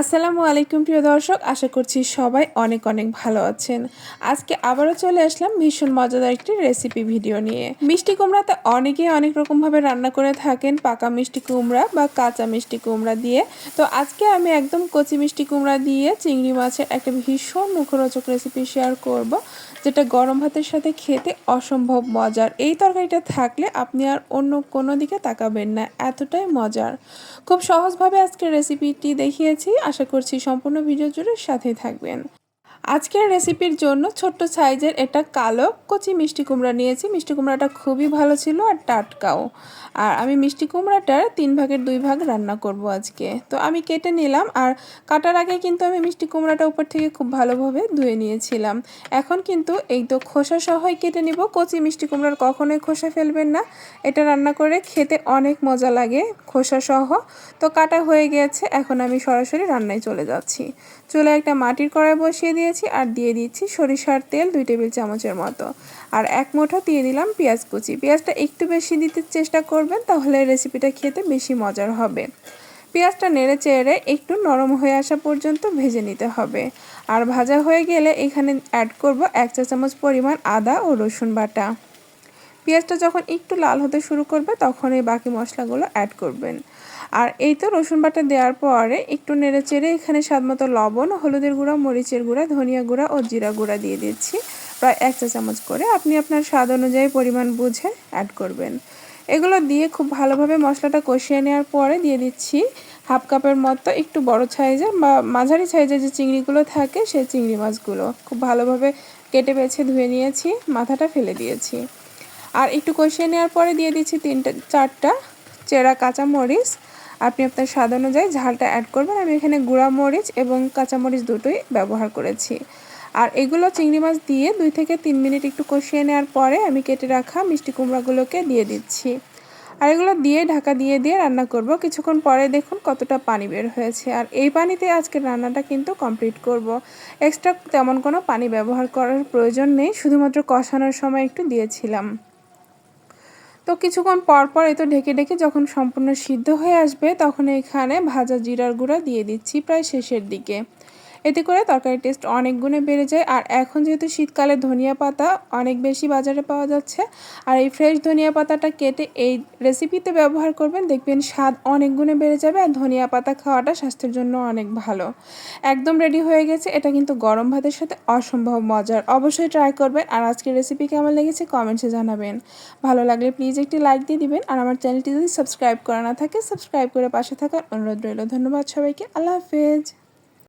আসসালামু আলাইকুম প্রিয় দর্শক, আশা করছি সবাই অনেক অনেক ভালো আছেন। আজকে আবারও চলে আসলাম ভীষণ মজাদার একটি রেসিপি ভিডিও নিয়ে। মিষ্টি কুমড়াতে অনেকেই অনেক রকমভাবে রান্না করে থাকেন, পাকা মিষ্টি কুমড়া বা কাঁচা মিষ্টি কুমড়া দিয়ে। তো আজকে আমি একদম কচি মিষ্টি কুমড়া দিয়ে চিংড়ি মাছের একটা ভীষণ মুখরোচক রেসিপি শেয়ার করব, যেটা গরম ভাতের সাথে খেতে অসম্ভব মজার। এই তরকারিটা থাকলে আপনি আর অন্য কোনো দিকে তাকাবেন না, এতটাই মজার। খুব সহজভাবে আজকে রেসিপিটি দেখিয়েছি আশা করছি সম্পূর্ণ ভিডিও জুড়ে সাথেই থাকবেন। আজকের রেসিপির জন্য ছোট্ট সাইজের এটা কালো কচি মিষ্টি কুমড়া নিয়েছি। মিষ্টি কুমড়াটা খুবই ভালো ছিল আর টাটকাও। আর আমি মিষ্টি কুমড়াটার তিন ভাগের দুই ভাগ রান্না করব আজকে। তো আমি কেটে নিলাম আর কাটার আগে কিন্তু আমি মিষ্টি কুমড়াটা উপর থেকে খুব ভালোভাবে ধুয়ে নিয়েছিলাম। এখন কিন্তু এই তো খোসা সহই কেটে নিব। কচি মিষ্টি কুমড়ার কখনোই খোসা ফেলবেন না। এটা রান্না করে খেতে অনেক মজা লাগে খোসা সহ। তো কাটা হয়ে গিয়েছে এখন আমি সরাসরি রান্নায় চলে যাচ্ছি। চুলে একটা মাটির কড়াই বসিয়ে দিয়েছি। আর দিয়ে দিচ্ছি সরিষার তেল দুই টেবিল চামচের মতো। আর এক মুঠো দিয়ে দিলাম পেঁয়াজ কুচি। পেঁয়াজটা একটু বেশি দিতে চেষ্টা করবেন, তাহলে রেসিপিটা খেতে বেশি মজার হবে। পেঁয়াজটা নেড়ে চেড়ে একটু নরম হয়ে আসা পর্যন্ত ভেজে নিতে হবে। আর ভাজা হয়ে গেলে এখানে অ্যাড করব এক চা চামচ পরিমাণ আদা ও রসুন বাটা। পেঁয়াজটা যখন একটু লাল হতে শুরু করবে তখন এই বাকি মশলাগুলো অ্যাড করবেন। আর এই তো রসুন বাটা দেওয়ার পরে একটু নেড়ে চেড়ে এখানে স্বাদ মতো লবণ, হলুদের গুঁড়া, মরিচের গুঁড়া, ধনিয়া গুঁড়া ও জিরা গুঁড়া দিয়ে দিচ্ছি। প্রায় এক চা চামচ করে আপনি আপনার স্বাদ অনুযায়ী পরিমাণ বুঝে অ্যাড করবেন। এগুলো দিয়ে খুব ভালোভাবে মশলাটা কষিয়ে নেওয়ার পরে দিয়ে দিচ্ছি হাফ কাপের মতো একটু বড় সাইজের বা মাঝারি সাইজের যে চিংড়িগুলো থাকে সেই চিংড়ি মাছগুলো। খুব ভালোভাবে কেটে বেছে ধুয়ে নিয়েছি, মাথাটা ফেলে দিয়েছি। আর একটু কষিয়ে নেওয়ার পরে দিয়ে দিচ্ছি তিনটা, চারটা চেরা কাঁচা মরিচ আপনি আপনার স্বাদ অনুযায়ী ঝালটা অ্যাড করবেন। আমি এখানে গুঁড়া মরিচ এবং কাঁচামরিচ দুটোই ব্যবহার করেছি। আর এগুলো চিংড়ি মাছ দিয়ে দুই থেকে তিন মিনিট একটু কষিয়ে নেওয়ার পরে আমি কেটে রাখা মিষ্টি কুমড়াগুলোকে দিয়ে দিচ্ছি। আর এগুলো দিয়ে ঢাকা দিয়ে দিয়ে রান্না করব। কিছুক্ষণ পরে দেখুন কতটা পানি বের হয়েছে। আর এই পানিতে আজকে রান্নাটা কিন্তু কমপ্লিট করব। এক্সট্রা তেমন কোনো পানি ব্যবহার করার প্রয়োজন নেই। শুধুমাত্র কষানোর সময় একটু দিয়েছিলাম। তো কিছুক্ষণ পর পর তো ঢেকে ঢেকে যখন সম্পূর্ণ সিদ্ধ হয়ে আসবে, তখন এখানে ভাজা জিরার গুঁড়া দিয়ে দিচ্ছি প্রায় শেষের দিকে। এতে করে তরকারির টেস্ট অনেক গুণে বেড়ে যায়। আর এখন যেহেতু শীতকালে ধনিয়া পাতা অনেক বেশি বাজারে পাওয়া যাচ্ছে, আর এই ফ্রেশ ধনিয়া পাতাটা কেটে এই রেসিপিতে ব্যবহার করবেন, দেখবেন স্বাদ অনেক গুণে বেড়ে যাবে আর ধনিয়া পাতা খাওয়াটা স্বাস্থ্যের জন্য অনেক ভালো। একদম রেডি হয়ে গেছে, এটা কিন্তু গরম ভাতের সাথে অসম্ভব মজার। অবশ্যই ট্রাই করবেন, আর আজকের রেসিপি কেমন লেগেছে কমেন্টসে জানাবেন। ভালো লাগলে প্লিজ একটি লাইক দিয়ে দিবেন, আর আমার চ্যানেলটি যদি সাবস্ক্রাইব করা না থাকে সাবস্ক্রাইব করে পাশে থাকার অনুরোধ রইল। ধন্যবাদ সবাইকে, আল্লাহ হাফেজ।